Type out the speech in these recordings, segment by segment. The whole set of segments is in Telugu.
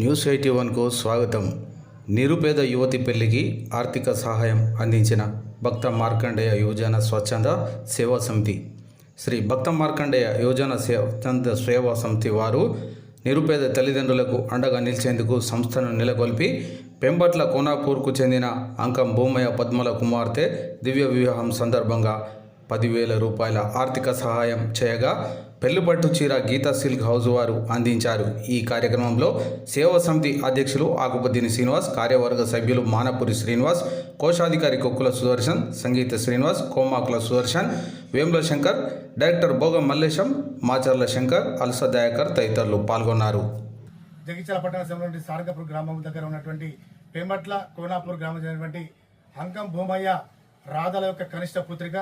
న్యూస్ ఎయిటీ వన్కు స్వాగతం. నిరుపేద యువతి పెళ్ళికి ఆర్థిక సహాయం అందించిన భక్త మార్కండేయ యువజన స్వచ్ఛంద సేవా సమితి. శ్రీ భక్త మార్కండేయ యువజన స్వచ్ఛంద సేవా సమితి వారు నిరుపేద తల్లిదండ్రులకు అండగా నిలిచేందుకు సంస్థను నెలకొల్పి పెంబట్ల కోనాపూర్కు చెందిన అంకం భూమయ్య పద్మల కుమార్తె దివ్య వివాహం సందర్భంగా పదివేల రూపాయల ఆర్థిక సహాయం చేయగా పెళ్ళిపట్టు చీర గీతా సిల్క్ హౌస్ వారు అందించారు. ఈ కార్యక్రమంలో సేవా సమితి అధ్యక్షులు ఆకుపతిని శ్రీనివాస్ కార్యవర్గ సభ్యులు మానపురి శ్రీనివాస్ కోశాధికారి కొక్కుల సుదర్శన్ సంగీత శ్రీనివాస్ కోమాకుల సుదర్శన్ వేముల శంకర్ డైరెక్టర్ భోగం మల్లేశం మాచర్ల శంకర్ అల్స దయాకర్ తదితరులు పాల్గొన్నారు. జగిత్యాల పట్టణ సమయంలో సారంగపూర్ గ్రామం దగ్గర ఉన్నటువంటి పేమట్ల కోనాపూర్ గ్రామం అంకం భూమయ్య రాధల యొక్క కనిష్ట పుత్రిక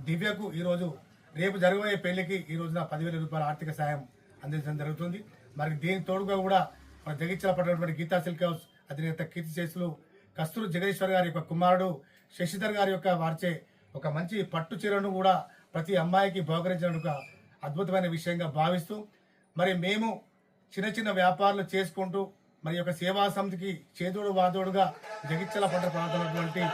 దివ్యకు ఈరోజు రేపు జరగబోయే పెళ్ళికి ఈ రోజున పదివేల రూపాయల ఆర్థిక సాయం అందించడం జరుగుతుంది. మరి దీని తోడుగా కూడా మన జగిత్యాల పడినటువంటి గీతా సిల్క్ హౌస్ అధినేత కీర్తి చేసులు కస్తూరు జగదీశ్వర్ గారి యొక్క కుమారుడు శశిధర్ గారి యొక్క వార్చే ఒక మంచి పట్టు చీరను కూడా ప్రతి అమ్మాయికి బహుకరించడం ఒక అద్భుతమైన విషయంగా భావిస్తూ మరి మేము చిన్న చిన్న వ్యాపారాలు చేసుకుంటూ మరి యొక్క సేవా సమితికి చేదోడు వాదోడుగా జగిత్యాల పట్ల ప్రాంతంలో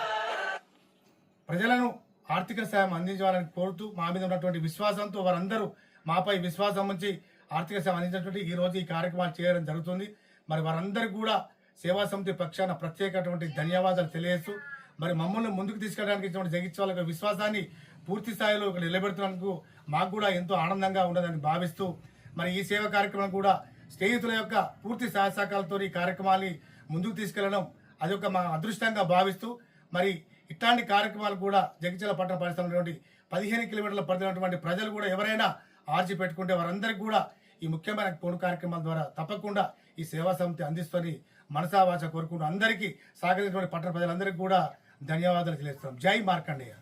ప్రజలను ఆర్థిక సాయం అందించాలని కోరుతూ మా మీద ఉన్నటువంటి విశ్వాసంతో వారందరూ మాపై విశ్వాసం ఉంచి ఆర్థిక సాయం అందించినటువంటి ఈ రోజు ఈ కార్యక్రమాలు చేయడం జరుగుతుంది. మరి వారందరికీ కూడా సేవా సమితి పక్షాన ప్రత్యేకటువంటి ధన్యవాదాలు తెలియజేస్తూ మరి మమ్మల్ని ముందుకు తీసుకెళ్ళడానికి ఇచ్చినటువంటి జగిత్యాల విశ్వాసాన్ని పూర్తి స్థాయిలో నిలబెడుతున్నందుకు మాకు కూడా ఎంతో ఆనందంగా ఉండదని భావిస్తూ మరి ఈ సేవా కార్యక్రమం కూడా స్నేహితుల యొక్క పూర్తి సహాయ ఈ కార్యక్రమాన్ని ముందుకు తీసుకెళ్ళడం అది ఒక మా అదృష్టంగా భావిస్తూ మరి ఇట్లాంటి కార్యక్రమాలు కూడా జగిత్యాల పట్టణ పరిశ్రమటువంటి పదిహేను కిలోమీటర్ల పరిధినటువంటి ప్రజలు కూడా ఎవరైనా ఆర్జీ పెట్టుకుంటే వారందరికీ కూడా ఈ ముఖ్యమైన పొడు కార్యక్రమాల ద్వారా తప్పకుండా ఈ సేవా సమితి అందిస్తుంది మనసావాచ కోరుకుంటూ అందరికీ సహకరించినటువంటి పట్టణ ప్రజలందరికీ కూడా ధన్యవాదాలు తెలియజేస్తున్నాం. జై మార్కండేయ.